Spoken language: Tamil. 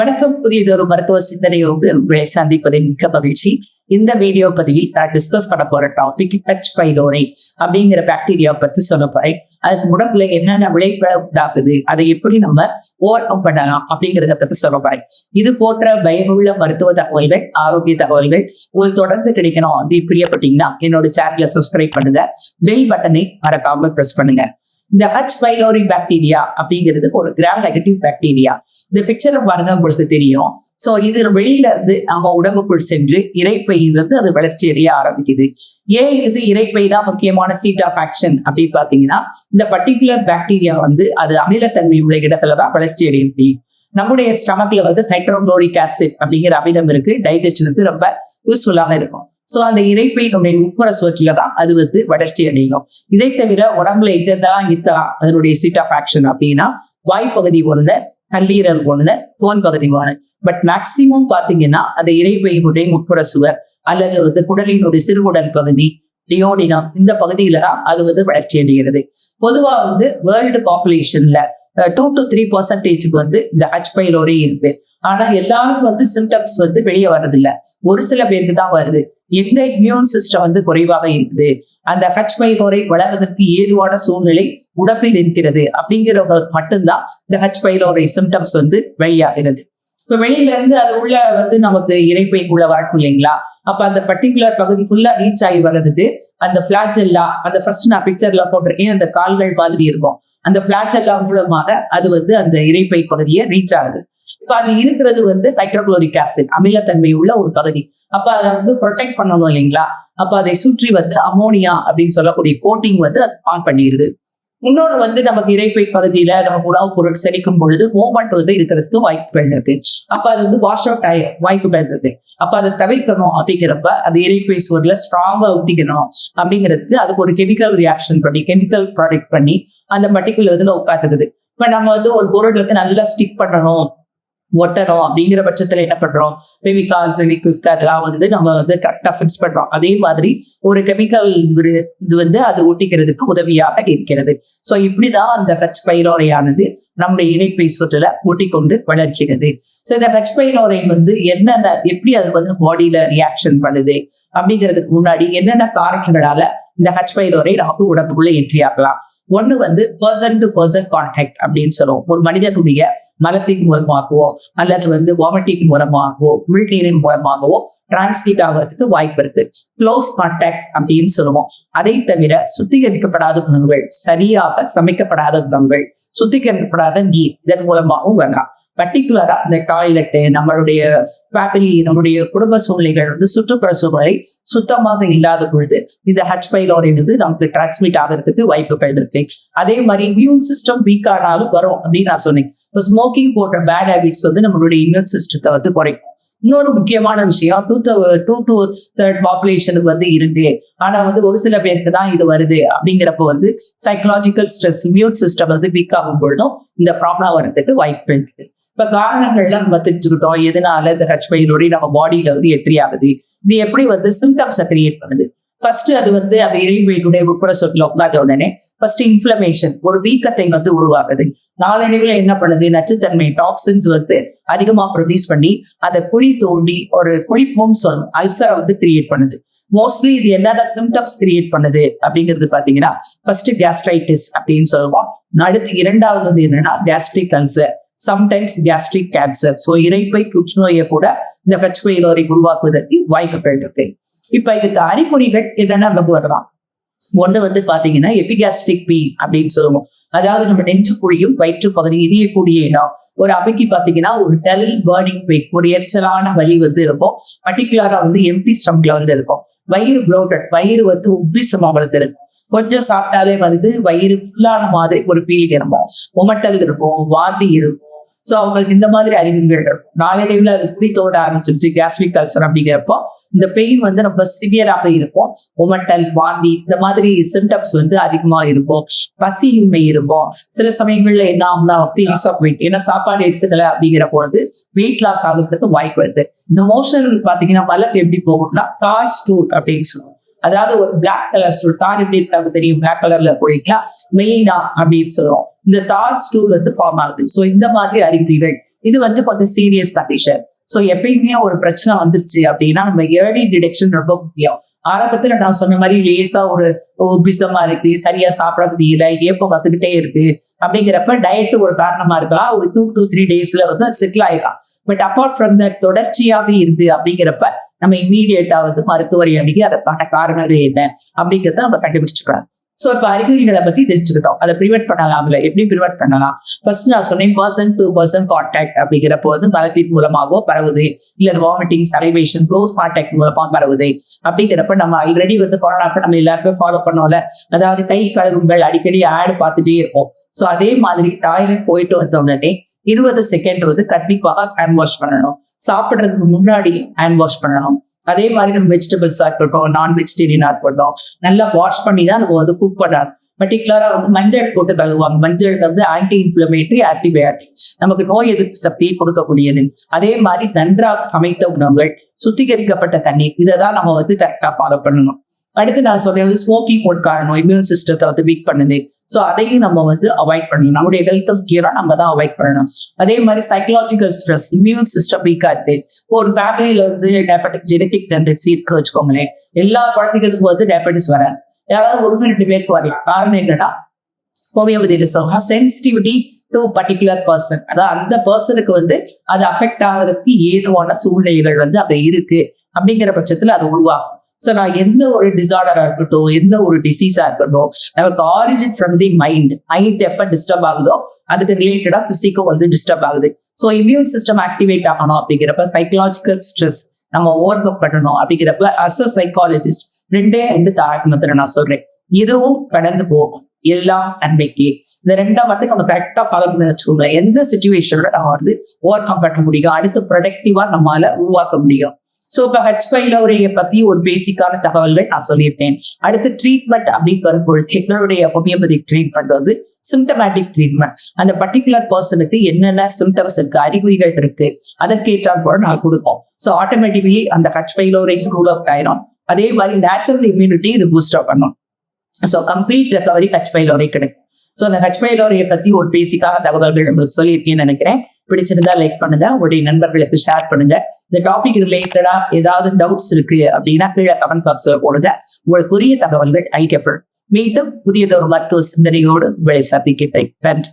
வணக்கம். புதியதொரு மருத்துவ சிந்தனையோடு உங்களை சந்திப்பதில் மிக்க மகிழ்ச்சி. இந்த வீடியோ பதிவில் நான் டிஸ்கஸ் பண்ண போற டாபிக் டச் பைலோரை அப்படிங்கிற பாக்டீரியா பத்தி சொல்ல போறேன். அது உடம்புல என்னென்ன விளைவுகளை உண்டாக்குது அதை எப்படி நம்ம ஓவர் கம் பண்ணலாம் அப்படிங்கிறத பத்தி சொல்ல போறேன். இது போன்ற பயனுள்ள மருத்துவ தகவல்கள் ஆரோக்கிய தகவல்கள் உங்களுக்கு தொடர்ந்து கிடைக்கணும் அப்படின்னு பிரியப்பட்டீங்கன்னா என்னோட சேனலை சப்ஸ்கிரைப் பண்ணுங்க. பெல் பட்டனை மறக்காம பிரஸ் பண்ணுங்க. இந்த ஹச் பைலோரி பாக்டீரியா அப்படிங்கிறது ஒரு கிராம் நெகட்டிவ் பாக்டீரியா இந்த பிக்சரை பாருங்க உங்களுக்கு தெரியும். சோ இது வெளியில இருந்து நம்ம உடம்புக்குள் சென்று இறைப்பையிலிருந்து வந்து அது வளர்ச்சி அடைய ஆரம்பிக்குது. ஏன் இது இறைப்பை தான் முக்கியமான சீட் ஆஃப் ஆக்ஷன் அப்படின்னு பாத்தீங்கன்னா இந்த பர்டிகுலர் பாக்டீரியா வந்து அது அமிலத்தன்மை உள்ள இடத்துலதான் வளர்ச்சி அடைய முடியும். நம்முடைய ஸ்டமக்ல வந்து ஹைட்ரோக்ளோரிக் ஆசிட் அப்படிங்கிற அமிலம் இருக்கு. டைஜஷனுக்கு ரொம்ப யூஸ்ஃபுல்லாக இருக்கும். ஸோ அந்த இறைப்பையினுடைய உட்புற சுவற்றில தான் அது வந்து வளர்ச்சி அடையும். இதை தவிர உடம்புல எங்கெல்லாம் இருக்கலாம் அதனுடைய சீட் ஆஃப் ஆக்ஷன் அப்படின்னா வாய்ப்பகுதி ஒன்று கல்லீரல் ஒன்று தோல் பகுதி ஒன்று பட் மேக்சிமம் பார்த்தீங்கன்னா அந்த இறைப்பையினுடைய உட்புற சுவர் அல்லது வந்து குடலினுடைய சிறுகுடல் பகுதி டியோடினம் இந்த பகுதியில தான் அது வந்து வளர்ச்சி அடைகிறது. பொதுவாக வந்து வேர்ல்டு பாப்புலேஷன்ல டூ டு த்ரீ பர்சன்டேஜுக்கு வந்து இந்த ஹச் பைலோரே இருக்கு. ஆனா எல்லாரும் வந்து சிம்டம்ஸ் வந்து வெளியே வர்றதில்ல. ஒரு சில பேருக்கு தான் வருது. எந்த இம்யூன் சிஸ்டம் வந்து குறைவாக இருக்குது. அந்த ஹச் பைலோரை வளர்வதற்கு ஏதுவான சூழ்நிலை உடம்பில் இருக்கிறது. அப்படிங்கிறவங்களுக்கு மட்டும்தான் இந்த ஹச் பைலோரை சிம்டம்ஸ் வந்து வெளியாகிறது. இப்ப வெளியில இருந்து அது உள்ள வந்து நமக்கு இறைப்பைக்குள்ள வரட்டும் இல்லைங்களா? அப்ப அந்த பர்டிகுலர் பகுதி ஃபுல்லா ரீச் ஆகி வர்றதுக்கு அந்த பிளாஜெல்லா அந்த ஃபர்ஸ்ட் நான் பிக்சர்ல போட்டிருக்கேன் அந்த கால்கள் மாதிரி இருக்கும். அந்த பிளாஜெல்லா மூலமாக அது வந்து அந்த இறைப்பை பகுதியை ரீச் ஆகுது. இப்ப அது இருக்கிறது வந்து ஹைட்ரோக்ளோரிக் ஆசிட் அமிலத்தன்மை உள்ள ஒரு பகுதி. அப்ப அதை வந்து ப்ரொடெக்ட் பண்ணணும் இல்லைங்களா? அப்ப அதை சுற்றி வந்து அமோனியா அப்படின்னு சொல்லக்கூடிய கோட்டிங் வந்து ஆன் பண்ணிடுது. இன்னொன்று வந்து நமக்கு இறைப்பை பகுதியில நமக்கு உணவுப் பொருள் செழிக்கும் பொழுது மூமெண்ட் வந்து இருக்கிறதுக்கு வாய்ப்புகள் இருக்கு அப்ப அது வந்து வாஷ் அவுட் ஆய வாய்ப்புகள் இருக்கு அப்ப அதை தவிர்க்கணும் அப்படிங்கிறப்ப அது இறைப்பை சுவர்ல ஸ்ட்ராங்கா ஊட்டிக்கணும் அப்படிங்கிறதுக்கு அதுக்கு ஒரு கெமிக்கல் ரியாக்ஷன் பண்ணி கெமிக்கல் ப்ராடக்ட் பண்ணி அந்த பர்டிகுலர் இதுல உட்காந்துக்குது இப்ப நம்ம வந்து ஒரு பொருள் வந்து நல்லா ஸ்டிக் பண்ணணும். ஒட்டணும் அப்படிங்கிற பட்சத்துல என்ன பண்றோம்? பெவிகால் பெவிக்விக் அதெல்லாம் வந்து நம்ம வந்து கரெக்டா ஃபிக்ஸ் பண்றோம். அதே மாதிரி ஒரு கெமிக்கல் இது வந்து அது ஒட்டிக்கிறதுக்கு உதவியாக இருக்கிறது. சோ இப்படிதான் அந்த ஹச் பைலோரையானது நம்முடைய இணைப்பை சுற்றுல ஒட்டிக்கொண்டு வளர்க்கிறது ஸோ இந்த ஹச் பைலோரை வந்து என்னென்ன எப்படி அது வந்து பாடியில ரியாக்ஷன் பண்ணுது அப்படிங்கிறதுக்கு முன்னாடி என்னென்ன காரணங்களால இந்த ஹச் பைலோரை நமக்கு உடம்புக்குள்ள என்ட்ரி ஆகலாம் ஒண்ணு வந்து பர்சன் டு பர்சன் கான்டாக்ட் அப்படின்னு சொல்லுவோம். ஒரு மனிதனுடைய மலத்தின் மூலமாகவோ அல்லது வந்து வாமிட்டிங் மூலமாகவோ உள்நீரின் மூலமாகவோ டிரான்ஸ்மிட் ஆகிறதுக்கு வாய்ப்பு இருக்கு. க்ளோஸ் கான்டாக்ட் அப்படின்னு சொல்லுவோம். அதை தவிர சுத்திகரிக்கப்படாத உணவுகள் சரியாக சமைக்கப்படாத உணவுகள் சுத்திகரிக்கப்படாத நீர் இதன் மூலமாகவும் வரலாம் பர்டிகுலரா இந்த டாய்லெட்டு நம்மளுடைய ஃபேமிலி நம்மளுடைய குடும்ப சூழ்நிலைகள் வந்து சுற்றுப்புற சூழ்நிலை சுத்தமாக இல்லாத பொழுது இந்த ஹச் பைலோரை வந்து நமக்கு டிரான்ஸ்மிட் ஆகிறதுக்கு வாய்ப்புகள் இருக்கு. அதே மாதிரி இம்யூன் சிஸ்டம் வீக் ஆனாலும் வரும் அப்படின்னு நான் சொன்னேன். இப்போ ஸ்மோக்கிங் போன்ற பேட் ஹேபிட்ஸ் வந்து நம்மளுடைய இம்யூன் சிஸ்டத்தை வந்து குறைக்கும். இன்னொரு முக்கியமான விஷயம் டூ டூ டு தேர்ட் பாப்புலேஷனுக்கு வந்து இருக்கு. ஆனா வந்து ஒரு சில பேருக்கு தான் இது வருது அப்படிங்கிறப்ப வந்து சைக்கலாஜிக்கல் ஸ்ட்ரெஸ் இம்யூன் சிஸ்டம் வந்து வீக் ஆகும் பொழுதும் இந்த ப்ராப்ளம் வரதுக்கு வாய்ப்பு இருக்கு. இப்ப காரணங்கள்லாம் நம்ம தெரிஞ்சுக்கிட்டோம். எதனால இந்த ஹச் பைலோரி நம்ம பாடியில வந்து எத்திரி ஆகுது? இது எப்படி வந்து சிம்டம்ஸை கிரியேட் பண்ணுது? ஃபர்ஸ்ட் அது வந்து அந்த இறைவனுடைய உட்புற சொற்ல உட்காத உடனே ஃபர்ஸ்ட் இன்ஃபிளமேஷன் ஒரு வீக்கத்தை வந்து உருவாகுது நாளடைவில் என்ன பண்ணுது? நச்சுத்தன்மை டாக்ஸின்ஸ் வந்து அதிகமா ப்ரொடியூஸ் பண்ணி அந்த குழி தோண்டி ஒரு குழிப்பும் சொல்லும் அல்சரை வந்து கிரியேட் பண்ணுது. மோஸ்ட்லி இது என்னென்ன சிம்டம்ஸ் கிரியேட் பண்ணுது? அப்படிங்கிறது பாத்தீங்கன்னா ஃபர்ஸ்ட் கேஸ்ட்ரைட்டிஸ் அப்படின்னு சொல்லுவோம். அடுத்து இரண்டாவது வந்து என்னன்னா gastric ulcer sometimes gastric cancer so இறைப்பை புற்றுநோயை கூட இந்த ஹச் பைலோரை உருவாக்குவதற்கு வாய்ப்புகள் இருக்கு இப்ப இதுக்கு அறிகுறிகள் என்னென்ன நமக்கு வரலாம் ஒண்ணு வந்து பாத்தீங்கன்னா எபிகாஸ்டிக் பி அப்படின்னு சொல்லுவோம். அதாவது நம்ம நெஞ்சு குழியும் வயிற்று பகுதி இதயக்கூடிய இடம். ஒரு அவைக்கு பாத்தீங்கன்னா ஒரு டல் பேர்னிங் பெயின் ஒரு எரிச்சலான வலி வந்து இருக்கும். பர்டிகுலரா வந்து எம்டி ஸ்டம்ல வந்து இருக்கும். வயிறு ப்ளோட்டட் வயிறு வந்து உப்பிசமா வந்து இருக்கும் கொஞ்சம் சாப்பிட்டாலே வந்து வயிறு ஃபுல்லான மாதிரி ஒரு ஃபீலிங் இருக்கும். உமட்டல் இருக்கும் வாந்தி இருக்கும். ஸோ அவங்களுக்கு இந்த மாதிரி அறிகுறிகள் இருக்கும். நாளடைவில் அது குடித்தோட ஆரம்பிச்சிருச்சு கேஸ்ட்ரிக் அல்சர் அப்படிங்கிறப்போ இந்த பெயின் வந்து ரொம்ப சிவியராக இருக்கும். ஒமட்டல் வாந்தி இந்த மாதிரி சிம்டம்ஸ் வந்து அதிகமா இருக்கும். பசியின்மை இருக்கும். சில சமயங்கள்ல என்ன ஆகும்னா லாஸ் ஆஃப் வெயிட் ஏன்னா சாப்பாடு எடுத்துக்கல அப்படிங்கிற பொழுது வெயிட் லாஸ் ஆகுறதுக்கு வாய்ப்பு இருக்கு. இந்த மோஷன் பாத்தீங்கன்னா மலக்கு எப்படி போகும்னா தாய் ஸ்டூல் அப்படின்னு சொல்லுவோம் அதாவது ஒரு பிளாக் கலர் ஸ்டூல் தார் எப்படி இருக்காங்க தெரியும்? பிளாக் கலர்ல போயிங்களா மெயினா அப்படின்னு சொல்லுவோம். இந்த தார் ஸ்டூல் வந்து ஃபார்ம் ஆகுது. ஸோ இந்த மாதிரி அறிகுறிகள். இது வந்து கொஞ்சம் சீரியஸ் கண்டிஷன் ஸோ எப்பயுமே ஒரு பிரச்சனை வந்துருச்சு அப்படின்னா நம்ம ஏர்லி டிடெக்ஷன் ரொம்ப முக்கியம். ஆரம்பத்தில் நான் சொன்ன மாதிரி லேசா ஒரு பிசமா இருக்கு சரியா சாப்பிட முடியல ஏப்பம் வந்துகிட்டே இருக்கு அப்படிங்கிறப்ப டயட் ஒரு காரணமா இருக்கலாம். ஒரு டூ டூ த்ரீ டேஸ்ல வந்து செட்டில் ஆயிடலாம் பட் அப்பார்ட் ஃப்ரம் தட் தொடர்ச்சியாவே இருக்கு அப்படிங்கிறப்ப நம்ம இம்மீடியட்டா வந்து மருத்துவரை அணுகி அதற்கான காரணங்கள் என்ன அப்படிங்கிறத நம்ம கண்டுபிடிச்சுக்கலாம். ஸோ இப்போ அறிகுறிகளை பத்தி தெரிஞ்சுக்கிட்டோம். அதை ப்ரிவென்ட் பண்ணலாம்ல எப்படி ப்ரிவெண்ட் பண்ணலாம். ஃபர்ஸ்ட் நான் சொன்னேன் பர்சன் டு பர்சன் கான்டாக்ட் அப்படிங்கிறப்போ வந்து மலத்தின் மூலமாகவோ பரவுது. இல்ல வாமிட்டிங் சலைவேஷன் க்ளோஸ் கான்டாக்ட் மூலமா பரவுது. அப்படிங்கிறப்ப நம்ம ஆல்ரெடி வந்து கொரோனாக்கு நம்ம எல்லாருமே ஃபாலோ பண்ணோம்ல. அதாவது கை கழுவுங்கள் அடிக்கடி ஆட் பார்த்துட்டே இருப்போம். ஸோ அதே மாதிரி டாய்லெட் போயிட்டு வந்த உடனே இருபது செகண்ட் வந்து கண்டிப்பாக ஹேண்ட் வாஷ் பண்ணணும். சாப்பிட்றதுக்கு முன்னாடி ஹேண்ட் வாஷ் பண்ணணும். அதே மாதிரி நம்ம வெஜிடபிள்ஸா இருக்கட்டும் நான் வெஜிடேரியனா இருக்கட்டும் நல்லா வாஷ் பண்ணி தான் நம்ம வந்து குக் பண்ணணும் பர்டிகுலரா வந்து மஞ்சள் போட்டு கழுவுவாங்க. மஞ்சள் வந்து ஆன்டி இன்ஃபிளமேட்டரி ஆன்டிபயோட்டிக்ஸ் நமக்கு நோய் எதிர்ப்பு சக்தியை கொடுக்கக்கூடியது. அதே மாதிரி நன்றாக சமைத்த உணவுகள் சுத்திகரிக்கப்பட்ட தண்ணீர் இதை தான் நம்ம வந்து கரெக்டா ஃபாலோ பண்ணணும். அடுத்து நான் சொல்றது ஸ்மோக்கிங் ஒரு காரணம் இம்யூன் சிஸ்டத்தை வந்து வீக் பண்ணுது. ஸோ அதையும் நம்ம வந்து அவாய்ட் பண்ணணும். நம்முடைய ஹெல்த் முக்கியம் நம்ம தான் அவாய்ட் பண்ணணும். அதே மாதிரி சைக்கலாஜிக்கல் ஸ்ட்ரெஸ் இம்யூன் சிஸ்டம் வீக்கா இருக்கு ஒரு ஃபேமிலியில வந்து டயபெட்டிக் ஜெனட்டிக் டெண்டன்சி இருக்கு வச்சுக்கோங்களேன். எல்லா குழந்தைகளுக்கும் வந்து டயபெட்டிஸ் வராது. யாராவது ஒரு ரெண்டு பேருக்கு வரலாம் காரணம் என்னன்னா ஹோமியோபதியில் சொல்லலாம் சென்சிட்டிவிட்டி டு பர்டிகுலர் பர்சன் அதாவது அந்த பர்சனுக்கு வந்து அது அஃபெக்ட் ஆகிறதுக்கு ஏதுவான சூழ்நிலைகள் வந்து அங்க இருக்கு. அப்படிங்கிற பட்சத்துல அது உருவாகும். ஸோ நான் எந்த ஒரு டிசார்டரா இருக்கட்டும் எந்த ஒரு டிசீஸா இருக்கட்டும் நமக்கு origin from the mind mind எப்ப டிஸ்டர்ப் ஆகுதோ அதுக்கு ரிலேட்டடா பிசிக்கும் வந்து டிஸ்டர்ப் ஆகுது. ஸோ இம்யூன் சிஸ்டம் ஆக்டிவேட் ஆகணும் அப்படிங்கிறப்ப சைக்கலாஜிக்கல் ஸ்ட்ரெஸ் நம்ம ஓவர் கம் பண்ணணும் அப்படிங்கிறப்ப அஸ் அ சைக்காலஜிஸ்ட் ரெண்டே ரெண்டு தாக்கணத்துல நான் சொல்றேன். இதுவும் கடந்து போகும். எல்லாம் நன்மைக்கு. இந்த ரெண்டா வந்து நம்ம கரெக்டா ஃபாலோ பண்ணி வச்சுக்கோங்களேன். எந்த சுச்சுவேஷனோட நம்ம வந்து ஓவர் கம் பண்ண முடியும்? அடுத்து ப்ரொடக்டிவா நம்மளால உருவாக்க முடியும். ஸோ இப்போ ஹெச் பைலோரைய பத்தி ஒரு பேசிக்கான தகவல்கள் நான் சொல்லியிருப்பேன் அடுத்து ட்ரீட்மெண்ட் அப்படின்னு வரும்பொழுது எங்களுடைய ஹோமியோபதிக் ட்ரீட்மெண்ட் வந்து சிம்டமேட்டிக் ட்ரீட்மெண்ட் அந்த பர்டிகுலர் பர்சனுக்கு என்னென்ன சிம்டம்ஸ் இருக்கு அறிகுறிகள் இருக்கு அதற்கேற்றால் கூட நான் கொடுப்போம். ஸோ ஆட்டோமேட்டிக்லி அந்த ஹெச் பைலோரேஜ் ரூல் அவுட் ஆயிரும். அதே மாதிரி நேச்சுரல் இம்யூனிட்டி இது பூஸ்ட் அப் பண்ணும். ஸோ கம்ப்ளீட் ரெக்கவரி ஹச் பைலோரை கிடைக்கும். ஸோ அந்த ஹச் பைலோரையை பத்தி ஒரு பேசிக்கான தகவல்கள் உங்களுக்கு சொல்லியிருக்கேன்னு நினைக்கிறேன். பிடிச்சிருந்தா லைக் பண்ணுங்க. உங்களுடைய நண்பர்களுக்கு ஷேர் பண்ணுங்க. இந்த டாபிக் ரிலேட்டடா ஏதாவது டவுட்ஸ் இருக்கு அப்படின்னா கீழே கமெண்ட் பாக்ஸ்ல போடுங்க. உங்களுக்கு உரிய தகவல்கள் அளிக்கப்படும். மீண்டும் புதியதொரு மருத்துவ சிந்தனையோடு உங்களை சந்திக்கிறேன். நன்றி.